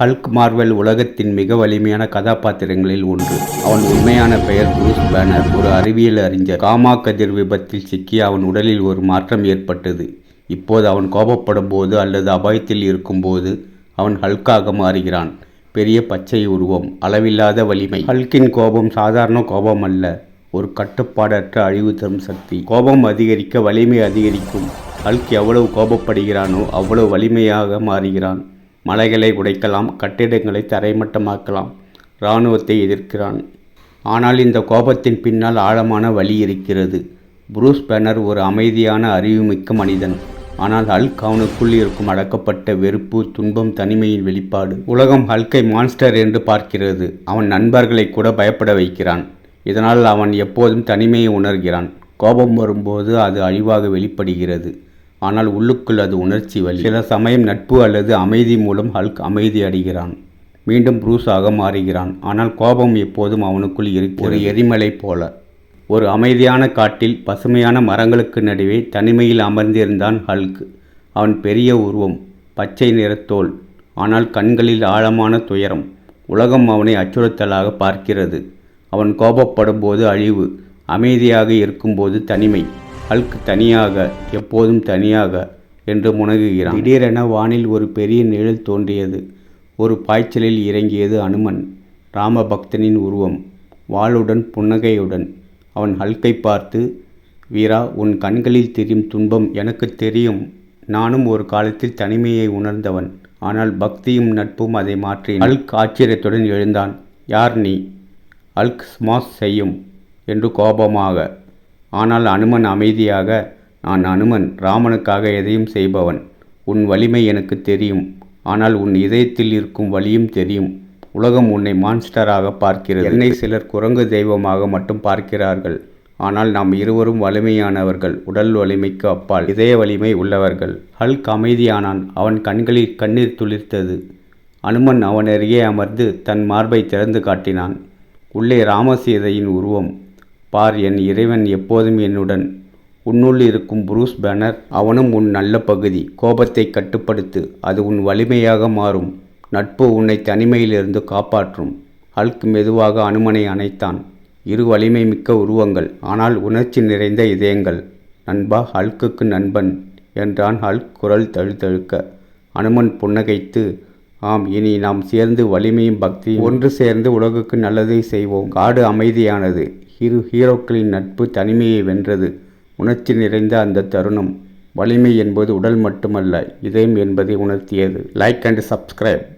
Hulk Marvel உலகத்தின் மிக வலிமையான கதாபாத்திரங்களில் ஒன்று. அவன் உண்மையான பெயர் புரூஸ் பேனர். ஒரு அறிவியல் அறிஞர். காமா கதிர் விபத்தில் சிக்கி அவன் உடலில் ஒரு மாற்றம் ஏற்பட்டது. இப்போது அவன் கோபப்படும் போது அல்லது அபாயத்தில் இருக்கும்போது அவன் ஹல்காக மாறுகிறான். பெரிய பச்சை உருவம். அளவில்லாத வலிமை. ஹல்கின் கோபம் சாதாரண கோபம் அல்ல. ஒரு கட்டுப்பாடற்ற அழிவு தரும் சக்தி. கோபம் அதிகரிக்க வலிமை அதிகரிக்கும். ஹல்க் எவ்வளவு கோபப்படுகிறானோ அவ்வளவு வலிமையாக மாறுகிறான். மலைகளை உடைக்கலாம் கட்டிடங்களை தரைமட்டமாக்கலாம். இராணுவத்தை எதிர்க்கிறான். ஆனால் இந்த கோபத்தின் பின்னால் ஆழமான வழி இருக்கிறது. புரூஸ் பேனர் ஒரு அமைதியான அறிவுமிக்க மனிதன். ஆனால் ஹல்க் அவனுக்குள் இருக்கும் அடக்கப்பட்ட வெறுப்பு துன்பம் தனிமையின் வெளிப்பாடு. உலகம் ஹல்கை மான்ஸ்டர் என்று பார்க்கிறது. அவன் நண்பர்களை கூட பயப்பட வைக்கிறான். இதனால் அவன் எப்போதும் தனிமையை உணர்கிறான். கோபம் வரும்போது அது அழிவாக வெளிப்படுகிறது. ஆனால் உள்ளுக்குள் அது உணர்ச்சி வலி சில சமயம் நட்பு அல்லது அமைதி மூலம் ஹல்க் அமைதி அடைகிறான். மீண்டும் ப்ரூஸாக மாறுகிறான். ஆனால் கோபம் எப்போதும் அவனுக்குள் இருக்கிறது. ஒரு எரிமலை போல. ஒரு அமைதியான காட்டில் பசுமையான மரங்களுக்கு நடுவே தனிமையில் அமர்ந்திருந்தான் ஹல்க். அவன் பெரிய உருவம் பச்சை நிறத்தோல் ஆனால் கண்களில் ஆழமான துயரம். உலகம் அவனை அச்சுறுத்தலாக பார்க்கிறது. அவன் கோபப்படும் போது அழிவு அமைதியாக இருக்கும்போது தனிமை. அல்க் தனியாக எப்போதும் தனியாக என்று முனகுகிறான். திடீரென வானில் ஒரு பெரிய நிழல் தோன்றியது. ஒரு பாய்ச்சலில் இறங்கியது அனுமன். ராமபக்தனின் உருவம். வாளுடன் புன்னகையுடன். அவன் ஹல்கை பார்த்து வீரா உன் கண்களில் தெரியும் துன்பம் எனக்கு தெரியும். நானும் ஒரு காலத்தில் தனிமையை உணர்ந்தவன். ஆனால் பக்தியும் நட்பும் அதை மாற்றி அல்க் ஆச்சரியத்துடன் எழுந்தான். யார் நீ? அல்க் ஸ்மாஷ் செய்யும் என்று கோபமாக ஆனால் அனுமன் அமைதியாக நான் அனுமன் ராமனுக்காக எதையும் செய்பவன். உன் வலிமை எனக்கு தெரியும். ஆனால் உன் இதயத்தில் இருக்கும் வலியும் தெரியும். உலகம் உன்னை மான்ஸ்டராக பார்க்கிறது. என்னை சிலர் குரங்கு தெய்வமாக மட்டும் பார்க்கிறார்கள். ஆனால் நாம் இருவரும் வலிமையானவர்கள். உடல் வலிமைக்கு அப்பால் இதய வலிமை உள்ளவர்கள். ஹல்க் அமைதியானான். அவன் கண்களில் கண்ணீர் துளிர்த்தது. அனுமன் அவன் அருகே அமர்ந்து தன் மார்பை திறந்து காட்டினான். உள்ளே ராமசீதையின் உருவம். பார் என் இறைவன் எப்போதும் என்னுடன். உன்னுள் இருக்கும் புரூஸ் பேனர் அவனும் உன் நல்ல பகுதி. கோபத்தை கட்டுப்படுத்து அது உன் வலிமையாக மாறும். நட்பு உன்னை தனிமையிலிருந்து காப்பாற்றும். ஹல்க் மெதுவாக அனுமனை அணைத்தான். இரு வலிமை மிக்க உருவங்கள் ஆனால் உணர்ச்சி நிறைந்த இதயங்கள். நண்பா ஹல்குக்கு நண்பன் என்றான் ஹல்க் குரல் தழுத்தழுக்க அனுமன் புன்னகைத்து ஆம் இனி நாம் சேர்ந்து வலிமையும் பக்தியும் ஒன்று சேர்ந்து உலகுக்கு நல்லதை செய்வோம். காடு அமைதியானது. இரு ஹீரோக்களின் நட்பு தனிமையை வென்றது. உணர்ச்சி நிறைந்த அந்த தருணம் வலிமை என்பது உடல் மட்டுமல்ல இதயம் என்பதை உணர்த்தியது. Like and subscribe